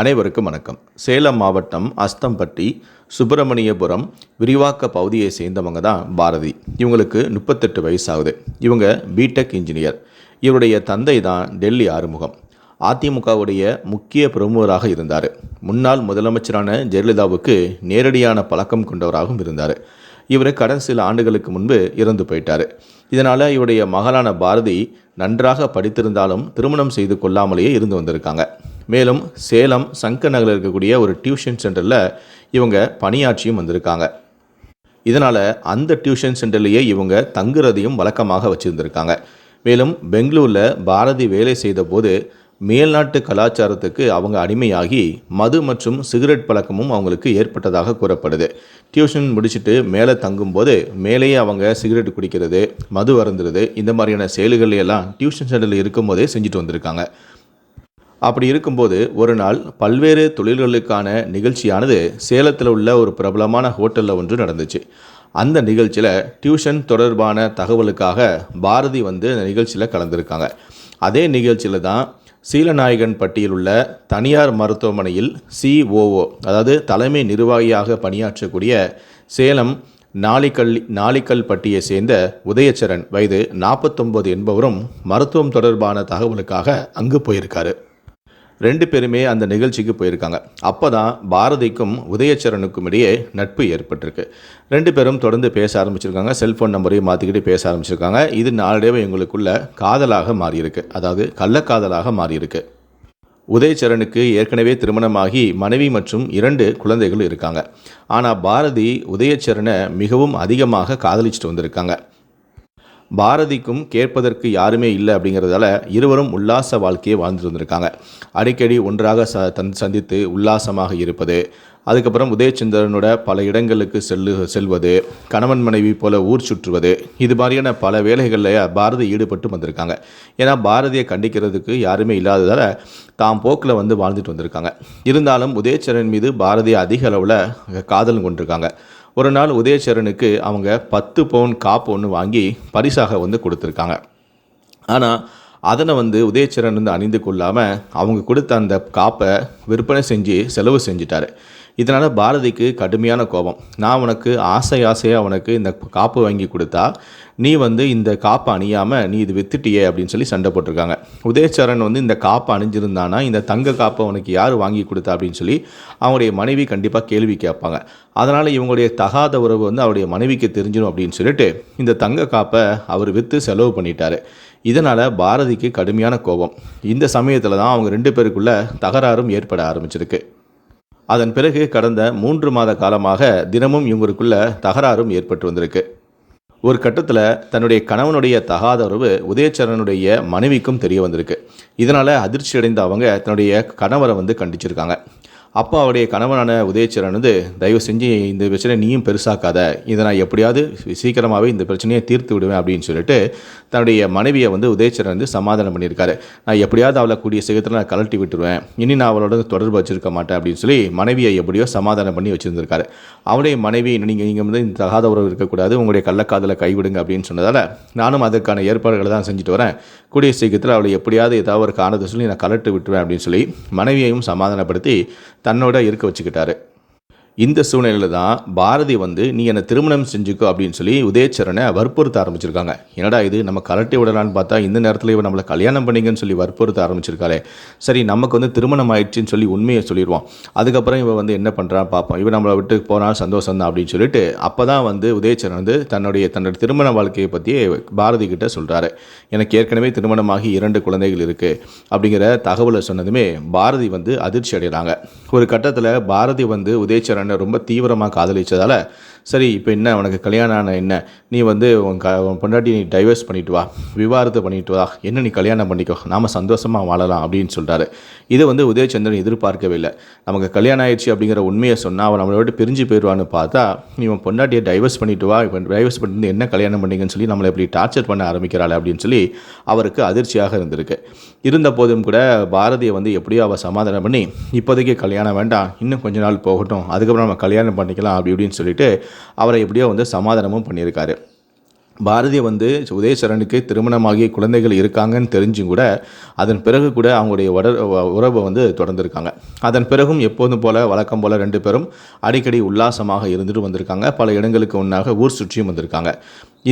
அனைவருக்கும் வணக்கம். சேலம் மாவட்டம் அஸ்தம்பட்டி சுப்பிரமணியபுரம் விரிவாக்க பகுதியை சேர்ந்தவங்க தான் பாரதி. இவங்களுக்கு முப்பத்தெட்டு வயசாகுது. இவங்க பிடெக் இன்ஜினியர் இவருடைய தந்தை தான் டெல்லி ஆறுமுகம். அதிமுகவுடைய முக்கிய பிரமுகராக இருந்தார். முன்னாள் முதலமைச்சரான ஜெயலலிதாவுக்கு நேரடியான பழக்கம் கொண்டவராகவும் இருந்தார். இவர் கடன் சில ஆண்டுகளுக்கு முன்பு இறந்து போயிட்டார். இதனால் இவருடைய மகளான பாரதி நன்றாக படித்திருந்தாலும் திருமணம் செய்து கொள்ளாமலேயே இருந்து வந்திருக்காங்க. மேலும் சேலம் சங்கர் நகரில் இருக்கக்கூடிய ஒரு டியூஷன் சென்டரில் இவங்க பணியாற்றியும் வந்திருக்காங்க. இதனால் அந்த டியூஷன் சென்டர்லேயே இவங்க தங்குறதையும் வழக்கமாக வச்சுருந்துருக்காங்க. மேலும் பெங்களூரில் பாரதி வேலை செய்தபோது மேல்நாட்டு கலாச்சாரத்துக்கு அவங்க அடிமையாகி மது மற்றும் சிகரெட் பழக்கமும் அவங்களுக்கு ஏற்பட்டதாக கூறப்படுது. டியூஷன் முடிச்சுட்டு மேலே தங்கும்போது மேலேயே அவங்க சிகரெட் குடிக்கிறது மது வருந்துறது இந்த மாதிரியான செயல்கள் எல்லாம் டியூஷன் சென்டரில் இருக்கும்போதே செஞ்சுட்டு வந்திருக்காங்க. அப்படி இருக்கும்போது ஒரு நாள் பல்வேறு தொழில்களுக்கான நிகழ்ச்சியானது சேலத்தில் உள்ள ஒரு பிரபலமான ஹோட்டலில் ஒன்று நடந்துச்சு. அந்த நிகழ்ச்சியில் டியூஷன் தொடர்பான தகவலுக்காக பாரதி வந்து அந்த நிகழ்ச்சியில் கலந்துருக்காங்க. அதே நிகழ்ச்சியில் தான் சீலநாயகன் பட்டியில் உள்ள தனியார் மருத்துவமனையில் சிஓஓ அதாவது தலைமை நிர்வாகியாக பணியாற்றக்கூடிய சேலம் நாளிக்கல் நாளிக்கல் பட்டியை சேர்ந்த உதயச்சரன் வயது நாற்பத்தொம்பது என்பவரும் மருத்துவம் தொடர்பான தகவலுக்காக அங்கு போயிருக்காரு. ரெண்டு பேருமே அந்த நிகழ்ச்சிக்கு போயிருக்காங்க. அப்போ தான் பாரதிக்கும் உதயச்சரனுக்கும் இடையே நட்பு ஏற்பட்டிருக்கு. ரெண்டு பேரும் தொடர்ந்து பேச ஆரம்பிச்சிருக்காங்க. செல்ஃபோன் நம்பரையும் மாற்றிக்கிட்டு பேச ஆரம்பிச்சிருக்காங்க. இது நாளடைவு எங்களுக்குள்ள காதலாக மாறியிருக்கு. அதாவது கள்ளக்காதலாக மாறியிருக்கு. உதயச்சரனுக்கு ஏற்கனவே திருமணமாகி மனைவி மற்றும் இரண்டு குழந்தைகள் இருக்காங்க. ஆனால் பாரதி உதயச்சரனை மிகவும் அதிகமாக காதலிச்சுட்டு வந்திருக்காங்க. பாரதிக்கும் கேட்பதற்கு யாருமே இல்லை அப்படிங்கிறதால இருவரும் உல்லாச வாழ்க்கையை வாழ்ந்துட்டு வந்திருக்காங்க. அடிக்கடி ஒன்றாக ச தன் சந்தித்து உல்லாசமாக இருப்பது அதுக்கப்புறம் உதயச்சந்திரனோட பல இடங்களுக்கு செல்லு செல்வது கணவன் மனைவி போல ஊர் சுற்றுவது இது மாதிரியான பல வேலைகளில் பாரதி ஈடுபட்டு வந்திருக்காங்க. ஏன்னா பாரதியை கண்டிக்கிறதுக்கு யாருமே இல்லாததால் தாம் போக்கில் வந்து வாழ்ந்துட்டு வந்திருக்காங்க. இருந்தாலும் உதயச்சரன் மீது பாரதி அதிக அளவில் காதல் கொண்டிருக்காங்க. ஒரு நாள் உதயச்சரனுக்கு அவங்க பத்து பவுன் காப்பு ஒன்று வாங்கி பரிசாக வந்து கொடுத்துருக்காங்க. ஆனால் அதனை வந்து உதயச்சரன் வந்து அணிந்து கொள்ளாமல் அவங்க கொடுத்த அந்த காப்பை விற்பனை செஞ்சு செலவு செஞ்சிட்டாரு. இதனால் பாரதிக்கு கடுமையான கோபம். நான் உனக்கு ஆசை ஆசையாக உனக்கு இந்த காப்பு வாங்கி கொடுத்தா நீ வந்து இந்த காப்பை அணியாமல் நீ இது வித்துட்டியே அப்படின்னு சொல்லி சண்டை போட்டிருக்காங்க. உதயச்சரன் வந்து இந்த காப்பை அணிஞ்சிருந்தானா இந்த தங்க காப்பை உனக்கு யார் வாங்கி கொடுத்தா அப்படின்னு சொல்லி அவங்களுடைய மனைவி கண்டிப்பாக கேள்வி கேட்பாங்க. அதனால் இவங்களுடைய தகாத உறவு வந்து அவருடைய மனைவிக்கு தெரிஞ்சிடும் அப்படின்னு சொல்லிட்டு இந்த தங்க காப்பை அவர் விற்று செலவு பண்ணிட்டாரு. இதனால் பாரதிக்கு கடுமையான கோபம். இந்த சமயத்தில் தான் அவங்க ரெண்டு பேருக்குள்ளே தகராறும் ஏற்பட ஆரம்பிச்சிருக்கு. அதன் பிறகு கடந்த மூன்று மாத காலமாக தினமும் இவங்களுக்குள்ள தகராறும் ஏற்பட்டு வந்திருக்கு. ஒரு கட்டத்தில் தன்னுடைய கணவனுடைய தகாத உறவு உதயச்சரனுடைய மனைவிக்கும் தெரிய வந்திருக்கு. இதனால் அதிர்ச்சி அடைந்த அவங்க தன்னுடைய கணவரை வந்து கண்டிச்சிருக்காங்க. அப்போ அவருடைய கணவனான உதயச்சரன் வந்து தயவு செஞ்சு இந்த பிரச்சனை நீயும் பெருசாக்காத. இதை நான் எப்படியாவது சீக்கிரமாகவே இந்த பிரச்சனையை தீர்த்து விடுவேன் அப்படின்னு சொல்லிட்டு தன்னுடைய மனைவியை வந்து உதயச்சரன் வந்து சமாதானம் பண்ணியிருக்காரு. நான் எப்படியாவது அவளை கூடிய சீக்கிரத்தில் நான் கலட்டி விட்டுருவேன். இனி நான் அவளோட தொடர்பு வச்சிருக்க மாட்டேன் அப்படின்னு சொல்லி மனைவியை எப்படியோ சமாதானம் பண்ணி வச்சுருந்துருக்காரு. அவருடைய மனைவி நீங்கள் நீங்கள் வந்து இந்த தகாத உறவு இருக்கக்கூடாது. உங்களுடைய கள்ளக்காதலை கைவிடுங்க அப்படின்னு சொன்னதால் நானும் அதற்கான ஏற்பாடுகளை தான் செஞ்சுட்டு வரேன். கூடிய சீக்கிரத்தில் அவளை எப்படியாவது ஏதாவது ஒரு காரணத்தை சொல்லி நான் கலட்டு விட்டுருவேன் அப்படின்னு சொல்லி மனைவியையும் சமாதானப்படுத்தி தன்னோட இருக்க வச்சுக்கிட்டாரு. இந்த சூழ்நிலையில் தான் பாரதி வந்து நீ என்னை திருமணம் செஞ்சுக்கோ அப்படின்னு சொல்லி உதயச்சரனை வற்புறுத்த ஆரம்பிச்சிருக்காங்க. என்னடா இது நம்ம கலட்டி விடலான்னு பார்த்தா இந்த நேரத்தில் இவன் நம்மளை கல்யாணம் பண்ணிங்கன்னு சொல்லி வற்புறுத்த ஆரம்பிச்சிருக்காளே. சரி நமக்கு வந்து திருமணம் ஆயிடுச்சுன்னு சொல்லி உண்மையை சொல்லிடுவோம் அதுக்கப்புறம் இவன் வந்து என்ன பண்ணுறான் பார்ப்போம். இவன் நம்மளை விட்டு போனால் சந்தோஷம் தான் அப்படின்னு சொல்லிட்டு அப்போ தான் வந்து உதயச்சரன் வந்து தன்னுடைய தன்னுடைய திருமண வாழ்க்கையை பற்றி பாரதி கிட்ட சொல்கிறாரு எனக்கு ஏற்கனவே திருமணமாகி இரண்டு குழந்தைகள் இருக்குது அப்படிங்கிற தகவலை சொன்னதுமே பாரதி வந்து அதிர்ச்சி அடைகிறாங்க ஒரு கட்டத்தில் பாரதி வந்து உதயச்சரன் ரொம்ப தீவிரமாக காதலிச்சதால சரி இப்போ என்ன? உனக்கு கல்யாணம் ஆன என்ன? நீ வந்து உன் க உன் பொண்டாட்டி நீ டைவர்ஸ் பண்ணிட்டு வா. விவாதத்தை பண்ணிட்டு வா. என்ன நீ கல்யாணம் பண்ணிக்கோ? நாம சந்தோஷமாக வாழலாம் அப்படின்னு சொல்கிறாரு இதை வந்து உதயச்சந்திரன் எதிர்பார்க்கவே இல்லை. நமக்கு கல்யாணம் ஆயிடுச்சு அப்படிங்கிற உண்மையை சொன்னால் அவன் நம்மளை விட்டு பிரிஞ்சு போயிடுவான்னு பார்த்தா நீ உன் பொண்டாட்டியை டைவர்ஸ் பண்ணிட்டு வா. இப்போ டைவர்ஸ் பண்ணிட்டு என்ன கல்யாணம் பண்ணிங்கன்னு சொல்லி நம்மளை இப்படி டார்ச்சர் பண்ண ஆரம்பிக்கிறாள் அப்படின்னு சொல்லி அவருக்கு அதிர்ச்சியாக இருந்திருக்கு. இருந்த போதும் கூட பாரதியை வந்து எப்படியோ அவள் சமாதானம் பண்ணி இப்போதைக்கு கல்யாணம் வேண்டாம் இன்னும் கொஞ்ச நாள் போகட்டும் அதுக்கப்புறம் நம்ம கல்யாணம் பண்ணிக்கலாம் அப்படி இப்படின்னு சொல்லிட்டு அவரை எப்படியோ வந்து சமாதானமும் பண்ணியிருக்காரு. பாரதி வந்து உதயசரனுக்கு திருமணமாகிய குழந்தைகள் இருக்காங்கன்னு தெரிஞ்சும் கூட அதன் பிறகு கூட அவங்களுடைய உட உறவை வந்து தொடர்ந்துருக்காங்க. அதன் பிறகும் எப்போதும் போல் வழக்கம் போல் ரெண்டு பேரும் அடிக்கடி உல்லாசமாக இருந்துட்டு வந்திருக்காங்க. பல இடங்களுக்கு ஒன்றாக ஊர் சுற்றியும் வந்திருக்காங்க.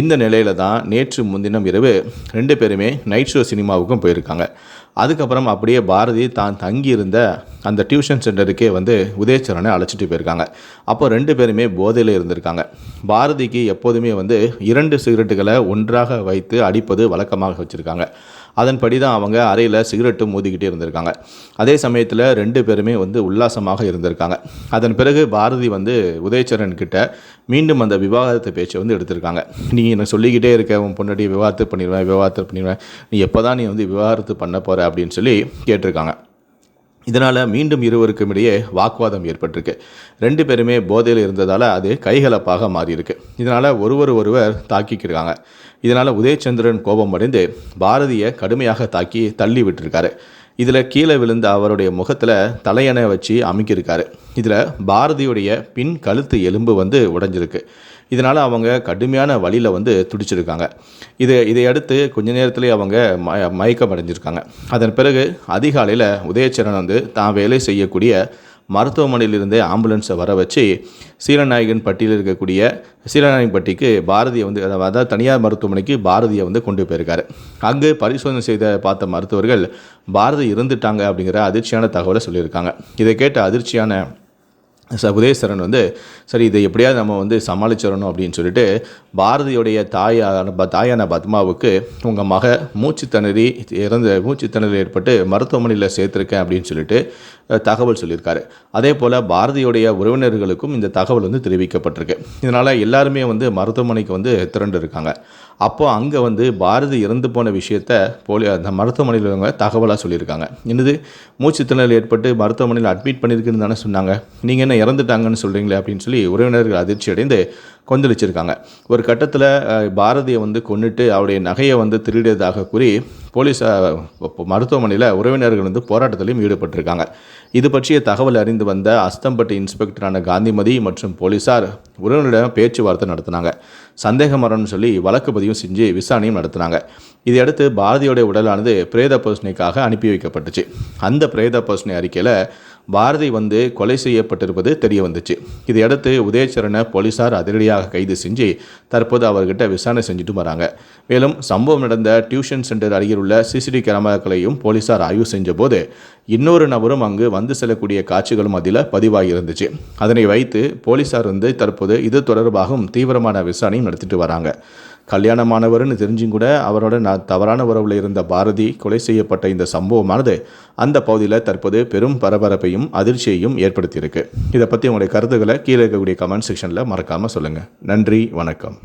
இந்த நிலையில தான் நேற்று முன்தினம் இரவு ரெண்டு பேருமே நைட் ஷோ சினிமாவுக்கும் போயிருக்காங்க. அதுக்கப்புறம் அப்படியே பாரதி தான் தங்கியிருந்த அந்த டியூஷன் சென்டருக்கே வந்து உதயச்சரனை அழைச்சிட்டு போயிருக்காங்க. அப்போ ரெண்டு பேருமே போதையில் இருந்திருக்காங்க. பாரதிக்கு எப்போதுமே வந்து இரண்டு சிகரெட்டுகளை ஒன்றாக வைத்து அடிப்பது வழக்கமாக வச்சுருக்காங்க. அதன்படி தான் அவங்க அறையில் சிகரெட்டும் மோதிக்கிட்டே இருந்திருக்காங்க. அதே சமயத்தில் ரெண்டு பேருமே வந்து உல்லாசமாக இருந்திருக்காங்க. அதன் பிறகு பாரதி வந்து உதயச்சரன் கிட்ட மீண்டும் அந்த விவாகரத்து பேச்சை வந்து எடுத்திருக்காங்க. நீ என்ன சொல்லிக்கிட்டே இருக்க உன் பொண்டாட்டி விவாகரத்து பண்ணிடுவேன் விவாகரத்து பண்ணிடுவேன். நீ எப்போ தான் நீ வந்து விவாகரத்து பண்ண போகிற அப்படின்னு சொல்லி கேட்டிருக்காங்க. இதனால் மீண்டும் இருவருக்கும் இடையே வாக்குவாதம் ஏற்பட்டிருக்கு. ரெண்டு பேருமே போதையில் இருந்ததால் அது கைகலப்பாக மாறியிருக்கு. இதனால் ஒருவர் ஒருவர் தாக்கிக்கிறாங்க இதனால் உதயச்சந்திரன் கோபம் அடைந்து பாரதியை கடுமையாக தாக்கி தள்ளி விட்டுருக்காரு. இதில் கீழே விழுந்த அவருடைய முகத்தில் தலையணை வச்சு அமைக்கியிருக்காரு. இதில் பாரதியுடைய பின் கழுத்து எலும்பு வந்து உடைஞ்சிருக்கு. இதனால் அவங்க கடுமையான வழியில் வந்து துடிச்சிருக்காங்க. இது இதை இதையடுத்து கொஞ்ச நேரத்திலே அவங்க ம மயக்கம் அடைஞ்சிருக்காங்க அதன் பிறகு அதிகாலையில் உதயச்சரன் வந்து தான் வேலை செய்யக்கூடிய மருத்துவமனையிலிருந்தே ஆம்புலன்ஸை வர வச்சு சீலநாயகன் பட்டியில் இருக்கக்கூடிய சீலநாயகன் பட்டிக்கு பாரதியை வந்து அதாவது தனியார் மருத்துவமனைக்கு பாரதியை வந்து கொண்டு போயிருக்காரு. அங்கு பரிசோதனை செய்த பார்த்த மருத்துவர்கள் பாரதி இருந்துட்டாங்க அப்படிங்கிற அதிர்ச்சியான தகவலை சொல்லியிருக்காங்க. இதை கேட்ட அதிர்ச்சியான உதயசரன் வந்து சரி இதை எப்படியாவது நம்ம வந்து சமாளிச்சிடணும் அப்படின்னு சொல்லிட்டு பாரதியுடைய தாயான ப- தாயான பத்மாவுக்கு உங்கள் மக மூச்சு திணறி இறந்து மூச்சு திணறல் ஏற்பட்டு மருத்துவமனையில் சேர்த்துருக்கேன் அப்படின்னு சொல்லிட்டு தகவல் சொல்லியிருக்காரு. அதே போல் பாரதியுடைய உறவினர்களுக்கும் இந்த தகவல் வந்து தெரிவிக்கப்பட்டிருக்கு. இதனால் எல்லாருமே வந்து மருத்துவமனைக்கு வந்து திரண்டு இருக்காங்க அப்போ அங்கே வந்து பாரதி இறந்து போன விஷயத்த போலி அந்த மருத்துவமனையில் உள்ளவங்க தகவலாக சொல்லியிருக்காங்க. என்னது? மூச்சு திணறல் ஏற்பட்டு மருத்துவமனையில் அட்மிட் பண்ணியிருக்குன்னு தானே சொன்னாங்க. நீங்கள் என்ன இறந்துட்டாங்கன்னு சொல்கிறீங்களே அப்படின்னு சொல்லி உறவினர்கள் அதிர்ச்சி அடைந்து கொந்தளிச்சிருக்காங்க. ஒரு கட்டத்தில் பாரதியை வந்து கொண்டுட்டு அவருடைய நகையை வந்து திருடியதாக கூறி போலீஸ் மருத்துவமனையில் உறவினர்கள் வந்து போராட்டத்திலையும் ஈடுபட்டிருக்காங்க. இது பற்றிய தகவல் அறிந்து வந்த அஸ்தம்பட்டி இன்ஸ்பெக்டரான காந்திமதி மற்றும் போலீசார் உறவினரிடம் பேச்சுவார்த்தை நடத்தினாங்க. சந்தேக மரணம்னு சொல்லி வழக்கு பதிவும் செஞ்சு விசாரணையும் நடத்தினாங்க. இதையடுத்து பாரதியோடைய உடலானது பிரேத பர்சனைக்காக அனுப்பி வைக்கப்பட்டுச்சு. அந்த பிரேத பர்சனை அறிக்கையில் பாரதி வந்து கொலை செய்யப்பட்டிருப்பது தெரிய வந்துச்சு. இதையடுத்து உதயச்சரனை போலீசார் அதிரடியாக கைது செஞ்சு தற்போது அவர்கிட்ட விசாரணை செஞ்சுட்டு வராங்க. மேலும் சம்பவம் நடந்த டியூஷன் சென்டர் அருகில் உள்ள சிசிடிவி கேமராக்களையும் போலீசார் ஆய்வு செஞ்சபோது இன்னொரு நபரும் அங்கு வந்து செல்லக்கூடிய காட்சிகளும் அதில் பதிவாகி இருந்துச்சு அதனை வைத்து போலீசார் வந்து தற்போது இது தொடர்பாகவும் தீவிரமான விசாரணையும் நடத்திட்டு வராங்க. கல்யாணமானவர்னு தெரிஞ்சும் கூட அவரோட நான் தவறான உறவில் இருந்த பாரதி கொலை செய்யப்பட்ட இந்த சம்பவமானது அந்த பகுதியில் தற்போது பெரும் பரபரப்பையும் அதிர்ச்சியையும் ஏற்படுத்தியிருக்கு. இதை பற்றி உங்களுடைய கருத்துக்களை கீழே இருக்கக்கூடிய கமெண்ட் செக்ஷனில் மறக்காமல் சொல்லுங்கள் நன்றி வணக்கம்.